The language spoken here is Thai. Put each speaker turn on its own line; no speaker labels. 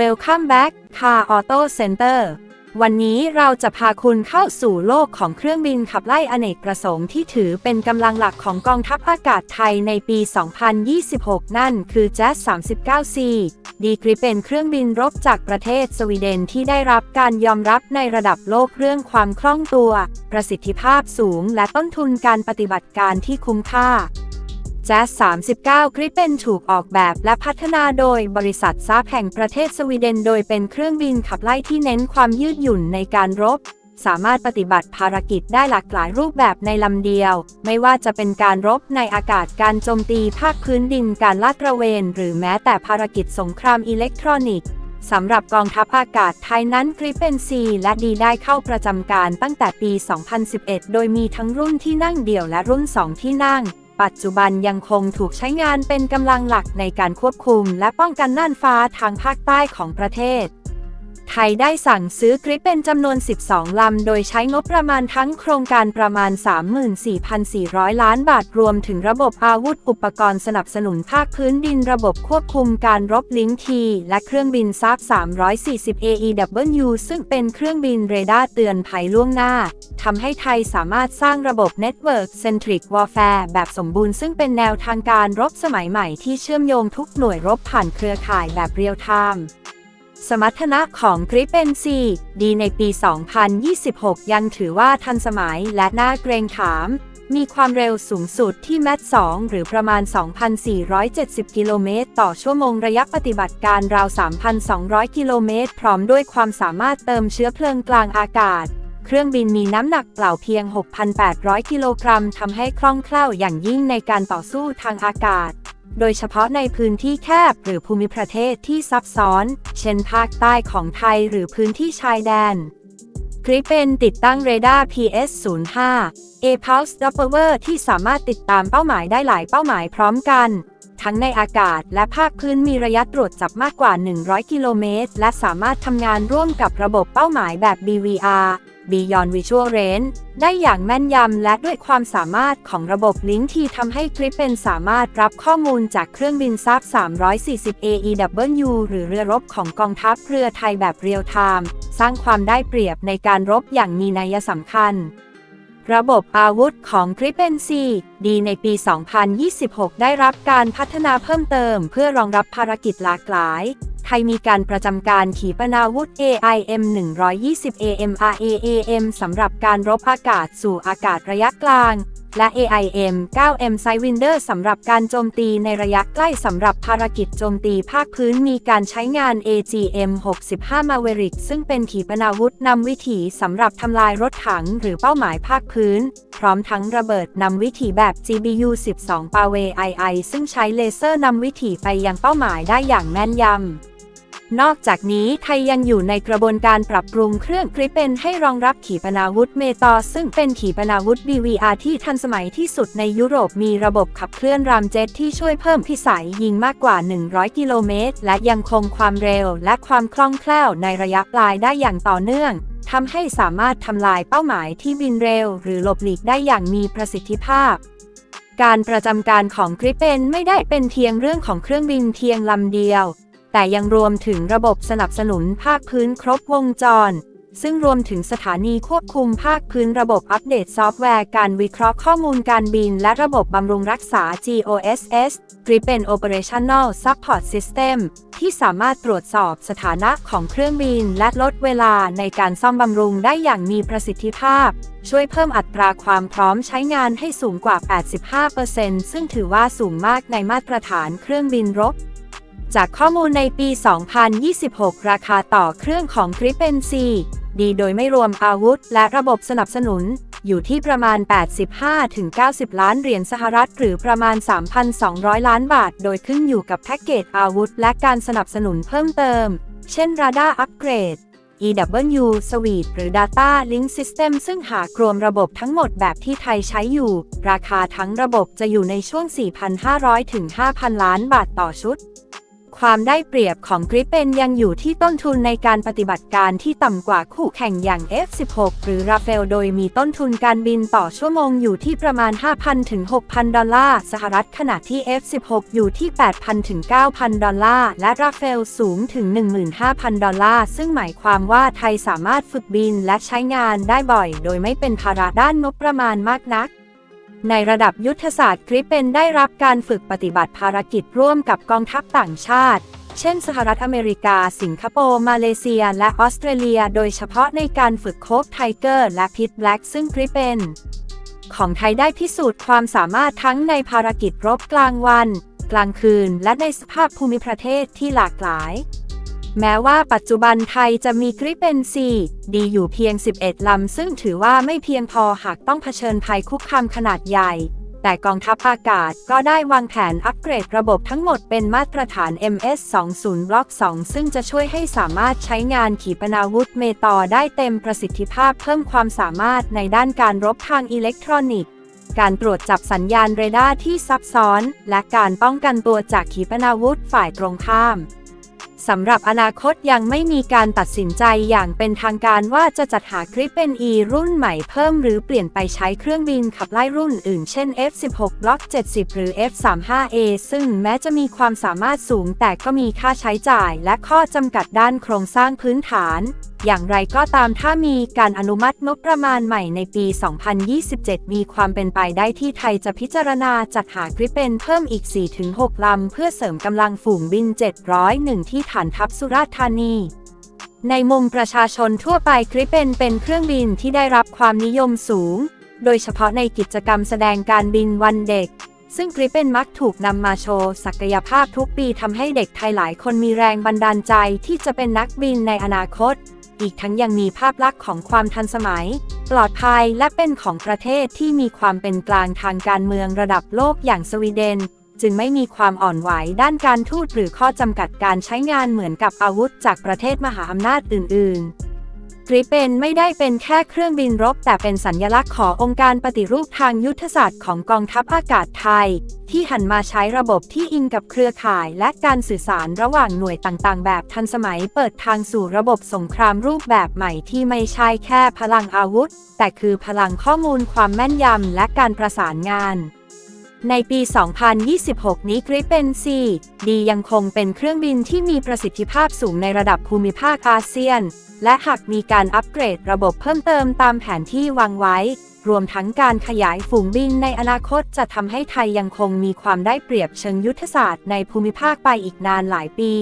Welcome back Car Auto Center วันนี้เราจะพาคุณเข้าสู่โลกของเครื่องบินขับไล่อเนกประสงค์ที่ถือเป็นกำลังหลักของกองทัพอากาศไทยในปี 2026 นั่นคือ Jazz 39C ดีกรีเป็นเครื่องบินรบจากประเทศสวีเดนที่ได้รับการยอมรับในระดับโลกเรื่องความคล่องตัว ประสิทธิภาพสูงและต้นทุนการปฏิบัติการที่คุ้มค่า แจ๊ส39กริปเป็นถูกออกแบบและพัฒนาโดยบริษัทซาแห่งประเทศสวีเดน โดยเป็นเครื่องบินขับไล่ที่เน้นความยืดหยุ่นในการรบ สามารถปฏิบัติภารกิจได้หลากหลายรูปแบบในลำเดียว ไม่ว่าจะเป็นการรบในอากาศการโจมตีภาคพื้นดินการลาดตระเวน หรือแม้แต่ภารกิจสงครามอิเล็กทรอนิกส์สำหรับกองทัพอากาศไทยนั้นกริปเป็นซีและดีได้เข้าประจำการตั้งแต่ปี 2011 โดยมีทั้งรุ่นที่นั่งเดี่ยวและรุ่น 2 ที่นั่ง ปัจจุบันยังคงถูกใช้งานเป็นกำลังหลักในการควบคุมและป้องกันน่านฟ้าทางภาคใต้ของประเทศ ไทยได้สั่งซื้อกริปเป็นจำนวน 12 ลำ โดยใช้งบประมาณทั้งโครงการประมาณ 34,400 ล้านบาทรวมถึงระบบอาวุธอุปกรณ์สนับสนุนภาคพื้นดินระบบควบคุมการรบลิงที และเครื่องบินซับ340 AEW ซึ่งเป็นเครื่องบินเรดาร์เตือนภัยล่วงหน้าทำให้ไทยสามารถสร้างระบบ Network Centric Warfare แบบสมบูรณ์ซึ่งเป็นแนวทางการรบสมัยใหม่ที่เชื่อมโยงทุกหน่วยรบผ่านเครือข่ายแบบเรียลไทม์ สมรรถนะของกริปเปนซีดีในปี 2026 ยังถือว่าทันสมัยและน่าเกรงขาม มีความเร็วสูงสุดที่แมท2หรือประมาณ 2,470 กิโลเมตรต่อชั่วโมงระยะปฏิบัติการราว 3,200 กิโลเมตร พร้อมด้วยความสามารถเติมเชื้อเพลิงกลางอากาศ เครื่องบินมีน้ำหนักเปล่าเพียง 6,800 กิโลกรัมทำให้คล่องแคล่วอย่างยิ่งในการต่อสู้ทางอากาศ โดยเฉพาะในพื้นที่แคบหรือภูมิประเทศที่ซับซ้อน เช่นภาคใต้ของไทยหรือพื้นที่ชายแดนกริปเป็นติดตั้งเรดาร์ PS05 A Pulse Doppler ที่สามารถติดตามเป้าหมายได้หลายเป้าหมายพร้อมกัน ทั้งในอากาศและภาคพื้นมีระยะตรวจจับมากกว่า 100 กิโลเมตร และสามารถทำงานร่วมกับระบบเป้าหมายแบบ BVR Beyond Visual Range ได้อย่างแม่นยำและด้วยความสามารถของระบบลิงก์ที่ทำให้กริปเป็นสามารถรับข้อมูลจากเครื่องบินซับ340 AEW หรือเรือรบของกองทัพเรือไทยแบบเรียลไทม์สร้างความได้เปรียบในการรบอย่างมีนัยสำคัญระบบอาวุธของกริปเป็นซีดีในปี 2026 ได้รับการพัฒนาเพิ่มเติมเพื่อรองรับภารกิจหลากหลาย ไทยมีการประจำการขีปนาวุธ AIM 120 AMRAAM สำหรับการรบอากาศสู่อากาศระยะกลาง และ AIM 9M Sidewinder สำหรับการโจมตีในระยะใกล้สำหรับภารกิจโจมตีภาคพื้นมีการใช้งาน AGM 65 Maverick ซึ่งเป็นขีปนาวุธนำวิถีสำหรับทำลายรถถังหรือเป้าหมายภาคพื้น พร้อมทั้งระเบิดนำวิถีแบบ GBU 12 p a w a II ซึ่งใช้เลเซอร์นำวิถีไปยังเป้าหมายได้อย่างแม่นยำ นอกจากนี้ไทยยังอยู่ในกระบวนการปรับปรุงเครื่องกริปเป็นให้รองรับขีปนาวุธเมตอซึ่งเป็นขีปนาวุธ BVR ที่ทันสมัยที่สุดในยุโรปมีระบบขับเคลื่อนรามเจ็ตที่ช่วยเพิ่มพิสัยยิงมากกว่า 100 กิโลเมตร และยังคงความเร็วและความคล่องแคล่วในระยะปลายได้อย่างต่อเนื่องทำให้สามารถทำลายเป้าหมายที่บินเร็ว หรือหลบหลีกได้อย่างมีประสิทธิภาพการประจำการของกริปเปนไม่ได้เป็นเพียงเรื่องของเครื่องบินเพียงลำเดียว แต่ยังรวมถึงระบบสนับสนุนภาคพื้นครบวงจร ซึ่งรวมถึงสถานีควบคุมภาคพื้นระบบอัปเดตซอฟต์แวร์การวิเคราะห์ข้อมูลการบิน และระบบบำรุงรักษา GOSS หรือเป็น Operational Support System ที่สามารถตรวจสอบสถานะของเครื่องบิน และลดเวลาในการซ่อมบำรุงได้อย่างมีประสิทธิภาพ ช่วยเพิ่มอัตราความพร้อมใช้งานให้สูงกว่า 85%ซึ่งถือว่าสูงมากในมาตรฐานเครื่องบินรบ จากข้อมูลในปี 2026 ราคาต่อเครื่องของ g r i p e n C ดีโดยไม่รวมอาวุธ และระบบสนับสนุน อยู่ที่ประมาณ 85-90 ล้านเหรียญสหรัฐ หรือประมาณ 3,200 ล้านบาท โดยขึ้นอยู่กับแพ็กเกจอาวุธ และการสนับสนุนเพิ่มเติม เช่นราดาร์อัปเกรด EW Suite หรือ Data Link System ซึ่งหากรวมระบบทั้งหมดแบบที่ไทยใช้อยู่ ราคาทั้งระบบจะอยู่ในช่วง 4,500 ถึง 5,000 ล้านบาทต่อชุด ความได้เปรียบของกริปเป็นยังอยู่ที่ต้นทุนในการปฏิบัติการที่ต่ำกว่าคู่แข่งอย่าง F16 หรือราเฟลโดยมีต้นทุนการบินต่อชั่วโมงอยู่ที่ประมาณ 5,000 ถึง 6,000 ดอลลาร์สหรัฐขณะที่ F16 อยู่ที่ 8,000 ถึง 9,000 ดอลลาร์ และราเฟลสูงถึง 15,000 ดอลลาร์ ซึ่งหมายความว่าไทยสามารถฝึกบินและใช้งานได้บ่อย โดยไม่เป็นภาระด้านงบประมาณมากนัก ในระดับยุทธศาสตร์กริปเปนได้รับการฝึกปฏิบัติภารกิจร่วมกับกองทัพต่างชาติ เช่น สหรัฐอเมริกา สิงคโปร์ มาเลเซีย และออสเตรเลีย โดยเฉพาะในการฝึกโคบไทเกอร์และพิทแบล็กซึ่งกริปเปนของไทยได้พิสูจน์ความสามารถทั้งในภารกิจรบกลางวัน กลางคืน และในสภาพภูมิประเทศที่หลากหลาย แม้ว่าปัจจุบันไทยจะมีกริปเป็นซีดีอยู่เพียง 11 ลำ ซึ่งถือว่าไม่เพียงพอหากต้องเผชิญภัยคุกคามขนาดใหญ่ แต่กองทัพอากาศก็ได้วางแผนอัปเกรดระบบทั้งหมดเป็นมาตรฐาน MS-20 บล็อก2ซึ่งจะช่วยให้สามารถใช้งานขีปนาวุธเมตอได้เต็มประสิทธิภาพเพิ่มความสามารถในด้านการรบทางอิเล็กทรอนิกส์การตรวจจับสัญญาณเรดาร์ที่ซับซ้อน และการป้องกันตัวจากขีปนาวุธฝ่ายตรงข้าม สำหรับอนาคตยังไม่มีการตัดสินใจอย่างเป็นทางการว่าจะจัดหาคลิปเป็น E รุ่นใหม่เพิ่มหรือเปลี่ยนไปใช้เครื่องบินขับไล่รุ่นอื่นเช่น F16 Block 70 หรือ F35A ซึ่งแม้จะมีความสามารถสูงแต่ก็มีค่าใช้จ่ายและข้อจำกัดด้านโครงสร้างพื้นฐาน อย่างไรก็ตามถ้ามีการอนุมัติงบประมาณใหม่ในปี 2027 มีความเป็นไปได้ที่ไทยจะพิจารณาจัดหากริปเป็นเพิ่มอีก 4-6 ลำ เพื่อเสริมกำลังฝูงบิน 701 ที่ฐานทัพสุราษฎร์ธานีในมุมประชาชนทั่วไปกริปเป็นเป็นเครื่องบินที่ได้รับความนิยมสูง โดยเฉพาะในกิจกรรมแสดงการบินวันเด็ก ซึ่งกริปเปนมักถูกนำมาโชว์ ศักยภาพทุกปีทำให้เด็กไทยหลายคนมีแรงบันดาลใจที่จะเป็นนักบินในอนาคต อีกทั้งยังมีภาพลักษณ์ของความทันสมัย ปลอดภัยและเป็นของประเทศที่มีความเป็นกลางทางการเมืองระดับโลกอย่างสวีเดน จึงไม่มีความอ่อนไหวด้านการทูตหรือข้อจำกัดการใช้งานเหมือนกับอาวุธจากประเทศมหาอำนาจอื่น ๆ กริปเป็นไม่ได้เป็นแค่เครื่องบินรบ แต่เป็นสัญลักษณ์ขององค์การปฏิรูปทางยุทธศาสตร์ของกองทัพอากาศไทย ที่หันมาใช้ระบบที่อิงกับเครือข่ายและการสื่อสารระหว่างหน่วยต่างๆ แบบทันสมัยเปิดทางสู่ระบบสงครามรูปแบบใหม่ที่ไม่ใช่แค่พลังอาวุธ แต่คือพลังข้อมูลความแม่นยำและการประสานงาน ในปี 2026 นี้กริปเป็นซีดียังคงเป็นเครื่องบินที่มีประสิทธิภาพสูงในระดับภูมิภาคอาเซียน และหากมีการอัปเกรดระบบเพิ่มเติมตามแผนที่วางไว้ รวมทั้งการขยายฝูงบินในอนาคตจะทำให้ไทยยังคงมีความได้เปรียบเชิงยุทธศาสตร์ในภูมิภาคไปอีกนานหลายปี